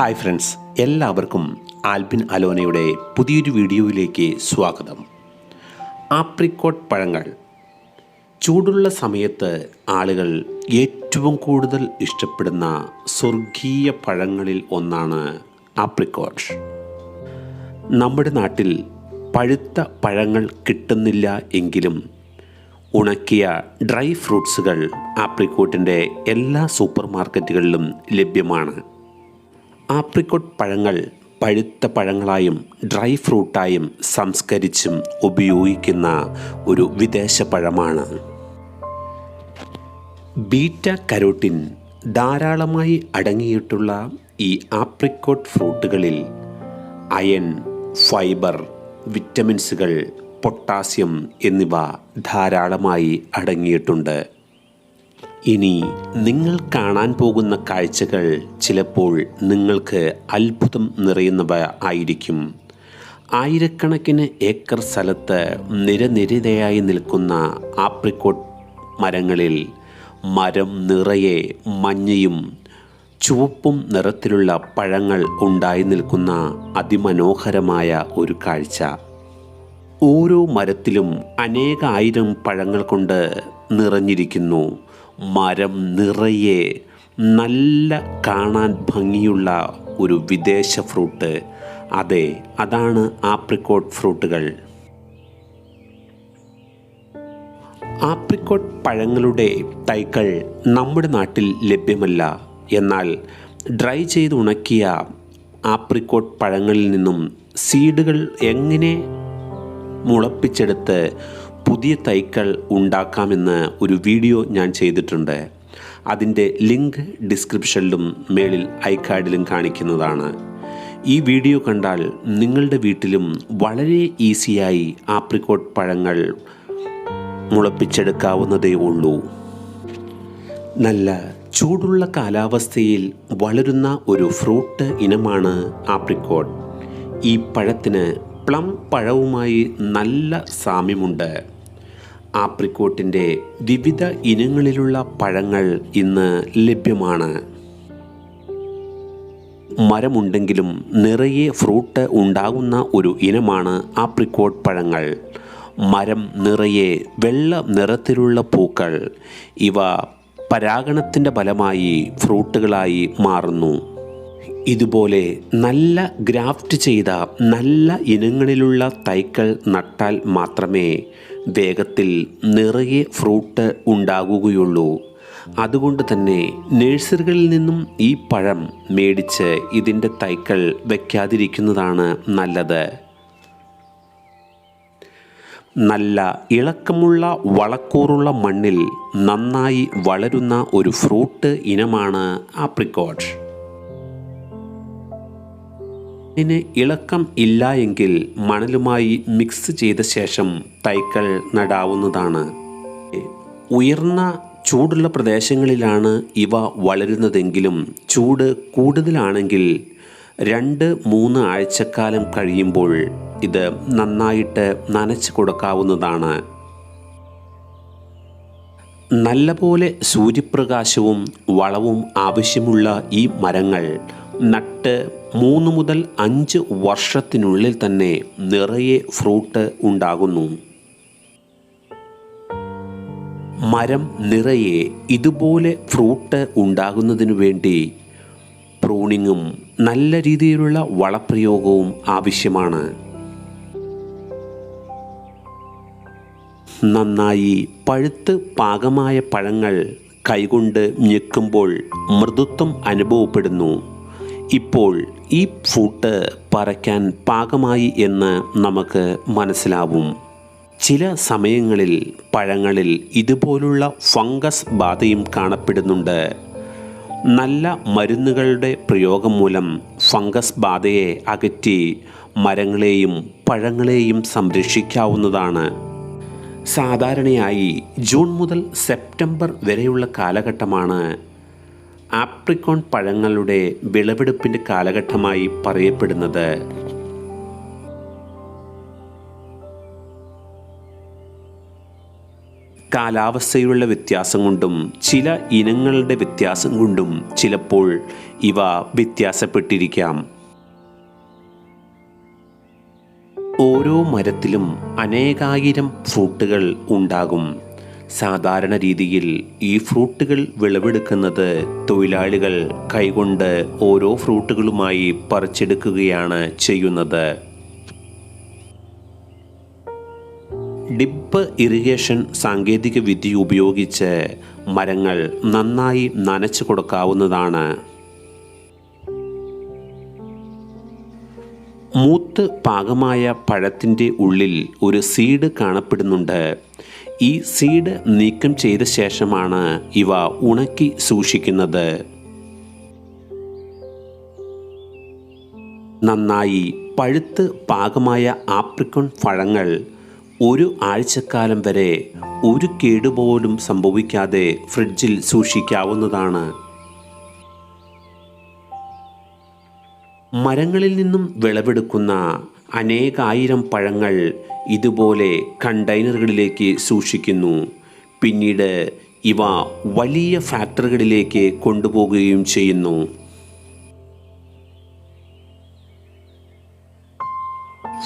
Hi friends എല്ലാവർക്കും ആൽബിൻ അലോനയുടെ പുതിയൊരു വീഡിയോയിലേക്ക് സ്വാഗതം. ആപ്രിക്കോട്ട് പഴങ്ങൾ. ചൂടുള്ള സമയത്ത് ആളുകൾ ഏറ്റവും കൂടുതൽ ഇഷ്ടപ്പെടുന്ന സ്വർഗീയ പഴങ്ങളിൽ ഒന്നാണ് ആപ്രിക്കോട്ട്. നമ്മുടെ നാട്ടിൽ പഴുത്ത പഴങ്ങൾ കിട്ടുന്നില്ല എങ്കിലും ഉണക്കിയ ഡ്രൈ ഫ്രൂട്ട്സുകൾ ആപ്രിക്കോട്ടിന്റെ എല്ലാ സൂപ്പർ മാർക്കറ്റുകളിലും ലഭ്യമാണ്. ആപ്രിക്കോട്ട് പഴങ്ങൾ പഴുത്ത പഴങ്ങളായും ഡ്രൈ ഫ്രൂട്ടായും സംസ്കരിച്ചും ഉപയോഗിക്കുന്ന ഒരു വിദേശ പഴമാണ്. ബീറ്റ കരോട്ടിൻ ധാരാളമായി അടങ്ങിയിട്ടുള്ള ഈ ആപ്രിക്കോട്ട് ഫ്രൂട്ടുകളിൽ അയൺ ഫൈബർ വിറ്റമിൻസുകൾ പൊട്ടാസ്യം എന്നിവ ധാരാളമായി അടങ്ങിയിട്ടുണ്ട്. ഇനി നിങ്ങൾ കാണാൻ പോകുന്ന കാഴ്ചകൾ ചിലപ്പോൾ നിങ്ങൾക്ക് അത്ഭുതം നിറയുന്നവ ആയിരിക്കും. ആയിരക്കണക്കിന് ഏക്കർ സ്ഥലത്ത് നിരനിരതയായി നിൽക്കുന്ന ആപ്രിക്കോട്ട് മരങ്ങളിൽ മരം നിറയെ മഞ്ഞയും ചുവപ്പും നിറത്തിലുള്ള പഴങ്ങൾ ഉണ്ടായി നിൽക്കുന്ന അതിമനോഹരമായ ഒരു കാഴ്ച. ഓരോ മരത്തിലും അനേകായിരം പഴങ്ങൾ കൊണ്ട് നിറഞ്ഞിരിക്കുന്നു. മരം നിറയെ നല്ല കാണാൻ ഭംഗിയുള്ള ഒരു വിദേശ ഫ്രൂട്ട്. അതെ അതാണ് ആപ്രിക്കോട്ട് ഫ്രൂട്ടുകൾ. ആപ്രിക്കോട്ട് പഴങ്ങളുടെ തൈകൾ നമ്മുടെ നാട്ടിൽ ലഭ്യമല്ല. എന്നാൽ ഡ്രൈ ചെയ്ത് ഉണക്കിയ ആപ്രിക്കോട്ട് പഴങ്ങളിൽ നിന്നും സീഡുകൾ എങ്ങനെ മുളപ്പിച്ചെടുത്ത് പുതിയ തൈകൾ ഉണ്ടാക്കാമെന്ന് ഒരു വീഡിയോ ഞാൻ ചെയ്തിട്ടുണ്ട്. അതിന്റെ ലിങ്ക് ഡിസ്ക്രിപ്ഷനിലും മേളിൽ ഐക്കാർഡിലും കാണിക്കുന്നതാണ്. ഈ വീഡിയോ കണ്ടാൽ നിങ്ങളുടെ വീട്ടിലും വളരെ ഈസിയായി ആപ്രിക്കോട്ട് പഴങ്ങൾ മുളപ്പിച്ചെടുക്കാവുന്നതേ ഉള്ളൂ. നല്ല ചൂടുള്ള കാലാവസ്ഥയിൽ വളരുന്ന ഒരു ഫ്രൂട്ട് ഇനമാണ് ആപ്രിക്കോട്ട്. ഈ പഴത്തിന് പ്ലം പഴവുമായി നല്ല സാമ്യമുണ്ട്. ആപ്രിക്കോട്ടിന്റെ വിവിധ ഇനങ്ങളിലുള്ള പഴങ്ങൾ ഇന്ന് ലഭ്യമാണ്. മരമുണ്ടെങ്കിലും നിറയെ ഫ്രൂട്ട് ഉണ്ടാകുന്ന ഒരു ഇനമാണ് ആപ്രിക്കോട്ട് പഴങ്ങൾ. മരം നിറയെ വെള്ള നിറത്തിലുള്ള പൂക്കൾ. ഇവ പരാഗണത്തിന്റെ ഫലമായി ഫ്രൂട്ടുകളായി മാറുന്നു. ഇതുപോലെ നല്ല ഗ്രാഫ്റ്റ് ചെയ്ത നല്ല ഇനങ്ങളിലുള്ള തൈകൾ നട്ടാൽ മാത്രമേ വേഗത്തിൽ നിറയെ ഫ്രൂട്ട് ഉണ്ടാകുകയുള്ളൂ. അതുകൊണ്ട് തന്നെ നഴ്സറികളിൽ നിന്നും ഈ പഴം മേടിച്ച് ഇതിന്റെ തൈകൾ വയ്ക്കാതിരിക്കുന്നതാണ് നല്ലത്. നല്ല ഇളക്കമുള്ള വളക്കൂറുള്ള മണ്ണിൽ നന്നായി വളരുന്ന ഒരു ഫ്രൂട്ട് ഇനമാണ് ആപ്രിക്കോട്ട്. ഇതിന് ഇളക്കം ഇല്ല എങ്കിൽ മണലുമായി മിക്സ് ചെയ്ത ശേഷം തൈകൾ നടാവുന്നതാണ്. ഉയർന്ന ചൂടുള്ള പ്രദേശങ്ങളിലാണ് ഇവ വളരുന്നതെങ്കിലും ചൂട് കൂടുതലാണെങ്കിൽ രണ്ട് മൂന്ന് ആഴ്ചക്കാലം കഴിയുമ്പോൾ ഇത് നന്നായിട്ട് നനച്ച് കൊടുക്കാവുന്നതാണ്. നല്ലപോലെ സൂര്യപ്രകാശവും വളവും ആവശ്യമുള്ള ഈ മരങ്ങൾ നട്ട് മൂന്ന് മുതൽ അഞ്ച് വർഷത്തിനുള്ളിൽ തന്നെ നിറയെ ഫ്രൂട്ട് ഉണ്ടാകുന്നു. മരം നിറയെ ഇതുപോലെ ഫ്രൂട്ട് ഉണ്ടാകുന്നതിനു വേണ്ടി പ്രൂണിങ്ങും നല്ല രീതിയിലുള്ള വളപ്രയോഗവും ആവശ്യമാണ്. നന്നായി പഴുത്ത് പാകമായ പഴങ്ങൾ കൈകൊണ്ട് ഞെക്കുമ്പോൾ മൃദുത്വം അനുഭവപ്പെടുന്നു. ഇപ്പോൾ ഈ ഫുഡ് പറയ്ക്കാൻ പാകമായി എന്ന് നമുക്ക് മനസ്സിലാവും. ചില സമയങ്ങളിൽ പഴങ്ങളിൽ ഇതുപോലുള്ള ഫംഗസ് ബാധയും കാണപ്പെടുന്നുണ്ട്. നല്ല മരുന്നുകളുടെ പ്രയോഗം മൂലം ഫംഗസ് ബാധയെ അകറ്റി മരങ്ങളെയും പഴങ്ങളെയും സംരക്ഷിക്കാവുന്നതാണ്. സാധാരണയായി ജൂൺ മുതൽ സെപ്റ്റംബർ വരെയുള്ള കാലഘട്ടമാണ് ആപ്രിക്കോൺ പഴങ്ങളുടെ വിളവെടുപ്പിന്റെ കാലഘട്ടമായി പറയപ്പെടുന്നത്. കാലാവസ്ഥയിലുള്ള വ്യത്യാസം കൊണ്ടും ചില ഇനങ്ങളുടെ വ്യത്യാസം കൊണ്ടും ചിലപ്പോൾ ഇവ വ്യത്യാസപ്പെട്ടിരിക്കാം. ഓരോ മരത്തിലും അനേകായിരം ഫ്രൂട്ടുകൾ ഉണ്ടാകും. സാധാരണ രീതിയിൽ ഈ ഫ്രൂട്ടുകൾ വിളവെടുക്കുന്നത് തൊഴിലാളികൾ കൈകൊണ്ട് ഓരോ ഫ്രൂട്ടുകളുമായി പറിച്ചെടുക്കുകയാണ് ചെയ്യുന്നത്. ഡിപ്പ് ഇറിഗേഷൻ സാങ്കേതിക വിദ്യ ഉപയോഗിച്ച് മരങ്ങൾ നന്നായി നനച്ചു കൊടുക്കാവുന്നതാണ്. മൂത്ത് പാകമായ പഴത്തിന്റെ ഉള്ളിൽ ഒരു സീഡ് കാണപ്പെടുന്നുണ്ട്. ഈ സീഡ് നീക്കം ചെയ്ത ശേഷമാണ് ഇവ ഉണക്കി സൂക്ഷിക്കുന്നത്. നന്നായി പഴുത്ത് പാകമായ ആപ്രിക്കോൺ പഴങ്ങൾ ഒരു ആഴ്ചക്കാലം വരെ ഒരു കേടുപോലും സംഭവിക്കാതെ ഫ്രിഡ്ജിൽ സൂക്ഷിക്കാവുന്നതാണ്. മരങ്ങളിൽ നിന്നും വിളവെടുക്കുന്ന അനേകായിരം പഴങ്ങൾ ഇതുപോലെ കണ്ടെയ്നറുകളിലേക്ക് സൂക്ഷിക്കുന്നു. പിന്നീട് ഇവ വലിയ ഫാക്ടറികളിലേക്ക് കൊണ്ടുപോകുകയും ചെയ്യുന്നു.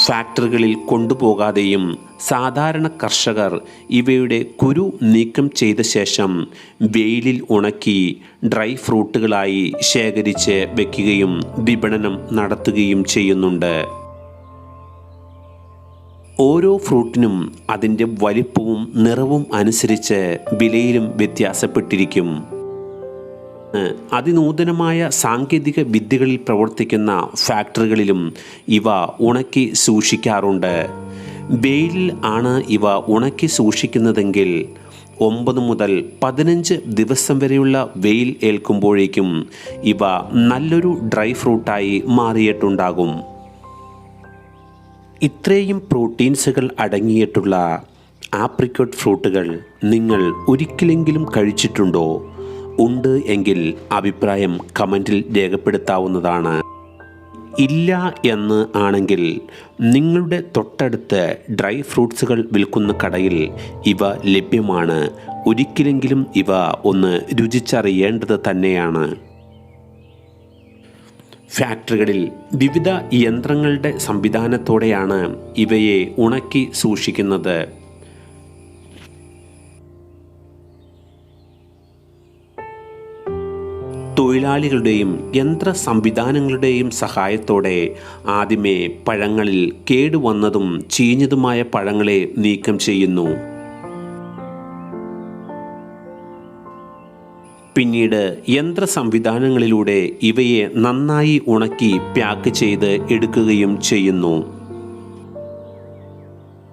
ഫാക്ടറികളിൽ കൊണ്ടുപോകാതെയും സാധാരണ കർഷകർ ഇവയുടെ കുരു നീക്കം ചെയ്ത ശേഷം വെയിലിൽ ഉണക്കി ഡ്രൈ ഫ്രൂട്ടുകളായി ശേഖരിച്ച് വയ്ക്കുകയും വിപണനം നടത്തുകയും ചെയ്യുന്നുണ്ട്. ഓരോ ഫ്രൂട്ടിനും അതിന്റെ വലിപ്പവും നിറവും അനുസരിച്ച് വിലയിലും വ്യത്യാസപ്പെട്ടിരിക്കും. അതിനൂതനമായ സാങ്കേതിക വിദ്യകളിൽ പ്രവർത്തിക്കുന്ന ഫാക്ടറികളിലും ഇവ ഉണക്കി സൂക്ഷിക്കാറുണ്ട്. വെയിലിൽ ആണ് ഇവ ഉണക്കി സൂക്ഷിക്കുന്നതെങ്കിൽ ഒമ്പത് മുതൽ പതിനഞ്ച് ദിവസം വരെയുള്ള വെയിൽ ഏൽക്കുമ്പോഴേക്കും ഇവ നല്ലൊരു ഡ്രൈ ഫ്രൂട്ടായി മാറിയിട്ടുണ്ടാകും. ഇത്രയും പ്രോട്ടീൻസുകൾ അടങ്ങിയിട്ടുള്ള ആപ്രിക്കോട്ട് ഫ്രൂട്ടുകൾ നിങ്ങൾ ഒരിക്കലെങ്കിലും കഴിച്ചിട്ടുണ്ടോ? ഉണ്ട് എങ്കിൽ അഭിപ്രായം കമന്റിൽ രേഖപ്പെടുത്താവുന്നതാണ്. ഇല്ല എന്ന് ആണെങ്കിൽ നിങ്ങളുടെ തൊട്ടടുത്ത് ഡ്രൈ ഫ്രൂട്ട്സുകൾ വിൽക്കുന്ന കടയിൽ ഇവ ലഭ്യമാണ്. ഒരിക്കലെങ്കിലും ഇവ ഒന്ന് രുചിച്ചറിയേണ്ടത് തന്നെയാണ്. ഫാക്ടറികളിൽ വിവിധ യന്ത്രങ്ങളുടെ സംവിധാനത്തോടെയാണ് ഇവയെ ഉണക്കി സൂക്ഷിക്കുന്നത്. തൊഴിലാളികളുടെയും യന്ത്ര സംവിധാനങ്ങളുടെയും സഹായത്തോടെ ആദ്യമേ പഴങ്ങളിൽ കേടുവന്നതും ചീഞ്ഞതുമായ പഴങ്ങളെ നീക്കം ചെയ്യുന്നു. പിന്നീട് യന്ത്ര സംവിധാനങ്ങളിലൂടെ ഇവയെ നന്നായി ഉണക്കി പാക്ക് ചെയ്ത് എടുക്കുകയും ചെയ്യുന്നു.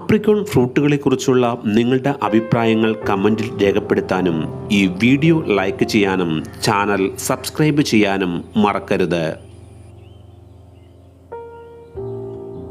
ആപ്രിക്കോൺ ഫ്രൂട്ടുകളെക്കുറിച്ചുള്ള നിങ്ങളുടെ അഭിപ്രായങ്ങൾ കമന്റിൽ രേഖപ്പെടുത്താനും ഈ വീഡിയോ ലൈക്ക് ചെയ്യാനും ചാനൽ സബ്സ്ക്രൈബ് ചെയ്യാനും മറക്കരുത്.